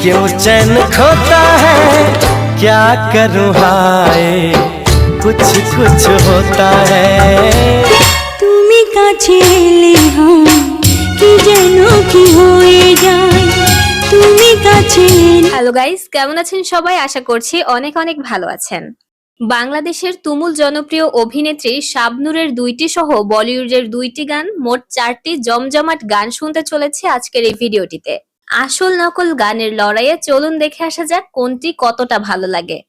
क्यों चैन खोता है क्या करूँ हाय कुछ कुछ होता है তুমি কাছে এলে হয় কি যেন কি হয়ে যায় তুমি কাছে এলে হ্যালো গাইস কেমন আছেন সবাই আশা করছি অনেক অনেক ভালো আছেন বাংলাদেশের তুমুল জনপ্রিয় অভিনেত্রী শাবনুরের দুইটি সহ বলিউডের দুইটি গান মোট চারটি জমজমাট গান শুনতে চলেছে আজকের এই ভিডিওটিতে আসল নকল গানের লড়াইয়ে চলুন দেখে আসা যাক কোনটি কতটা ভালো লাগে।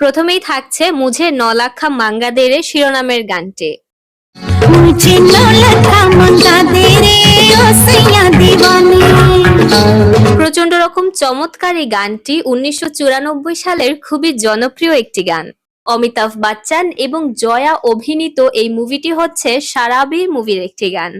প্রথমেই থাকছে মুঝে নলাক্ষা মাঙ্গাদেরে শিরোনামের গানটি। মুঝে প্রচণ্ড রকম চমৎকার এই গানটি উনিশশো চুরানব্বই সালের খুবই জনপ্রিয় একটি গান। অমিতাভ বচ্চন এবং জয়া অভিনীত এই মুভিটি হচ্ছে সারাবির মুভির একটি গান।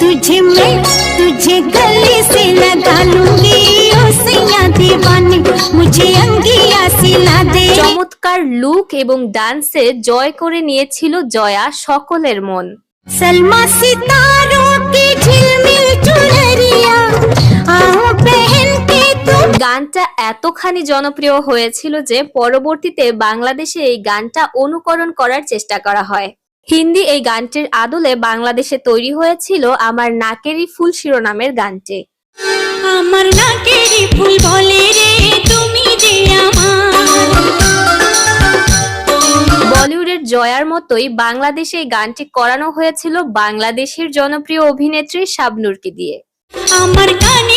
तुझे मैं तुझे गले से लगा लूंगी ओ सैया दीवानी मुझे अंगिया सिला दे চমৎকার লুক এবং ডান্সে জয় করে নিয়েছিল জয়া সকলের মন सलमा सितारों की झिलमिल चुनरिया आओ पहन के तुम গানটা এতখানি জনপ্রিয় হয়েছিল যে পরবর্তীতে বাংলাদেশে এই গানটা অনুকরণ করার চেষ্টা করা হয় হিন্দি এই গানটির আদলে বাংলাদেশে তৈরি হয়েছিল আমার নাকেরই ফুল শিরোনামের গানটি। আমার নাকেরই ফুল বলে রে তুমি যে আমার। বলিউডের জয়ার মতোই বাংলাদেশে এই গানটি করানো হয়েছিল বাংলাদেশের জনপ্রিয় অভিনেত্রী শাবনুরকে দিয়ে। আমার কানেরই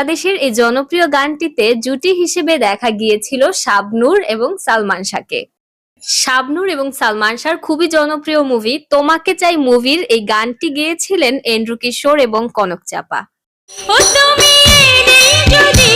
বাংলাদেশের এই জনপ্রিয় গানটিতে জুটি হিসেবে দেখা গিয়েছিল শাবনুর এবং সালমান শাহকে। শাবনুর এবং সালমান শাহর খুবই জনপ্রিয় মুভি তোমাকে চাই মুভির এই গানটি গেয়েছিলেন এন্ড্রু কিশোর এবং কনক চাপা। তুমি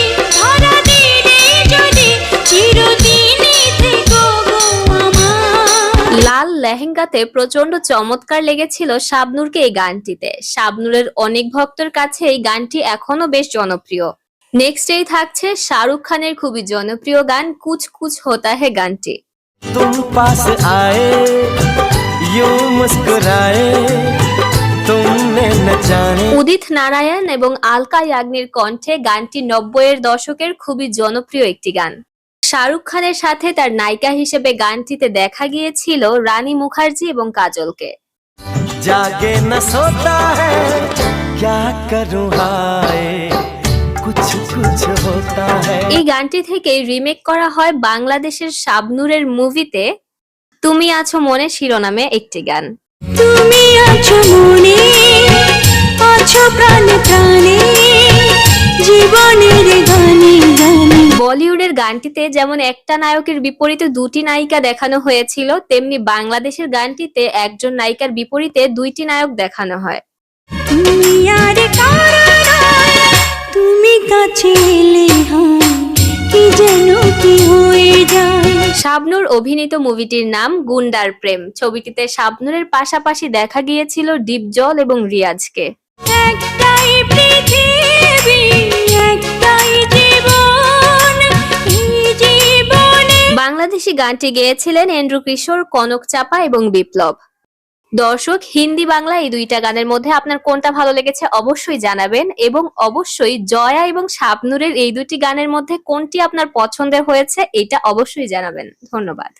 কলকাতাতে প্রচণ্ড চমৎকার লেগেছিল শাবনুরকে এই গানটিতে। শাবনুরের অনেক ভক্তর কাছে এই গানটি এখনও বেশ জনপ্রিয়। নেক্সট এই থাকছে শাহরুখ খানের খুবই জনপ্রিয় গান কুচ কুচ হোতা হে গানটি। উদিত নারায়ণ এবং আলকা ইয়াগ্নির কণ্ঠে গানটি নব্বইয়ের দশকের খুবই জনপ্রিয় একটি গান। শাহরুখ খানের সাথে তার নায়িকা হিসেবে গানটিতে দেখা গিয়েছিল রানী মুখার্জি এবং কাজলকে जागे न सोता है क्या करूँ हाय कुछ कुछ होता है এই গানটি থেকে রিমেক করা হয় বাংলাদেশের শাবনুরের মুভিতে তুমি আছো মনে শিরোনামে একটি গান তুমি আছো মনে আছো প্রাণে প্রাণে বলিউডের গানটিতে যেমন একটা নায়কের বিপরীতে দুটি নায়িকা দেখানো হয়েছিল তেমনি বাংলাদেশের গানটিতে একজন নায়িকার বিপরীতে দুইটি নায়ক দেখানো হয়। তুমি আর কারও নয়, তুমি কাছে কি যেন কি হয়ে যায়। শাবনুর অভিনীত মুভিটির নাম গুন্ডার প্রেম। ছবিটিতে শাবনুরের পাশাপাশি দেখা গিয়েছিল ডিপজল এবং রিয়াজকে। একটাই পৃথিবী বাংলাদেশি গানটি গেয়েছিলেন এন্ড্রু কিশোর, কনক চাপা এবং বিপ্লব। দর্শক, হিন্দি বাংলা এই দুইটা গানের মধ্যে আপনার কোনটা ভালো লেগেছে অবশ্যই জানাবেন এবং অবশ্যই জয়া এবং শাবনুরের এই দুটি গানের মধ্যে কোনটি আপনার পছন্দের হয়েছে এটা অবশ্যই জানাবেন। ধন্যবাদ।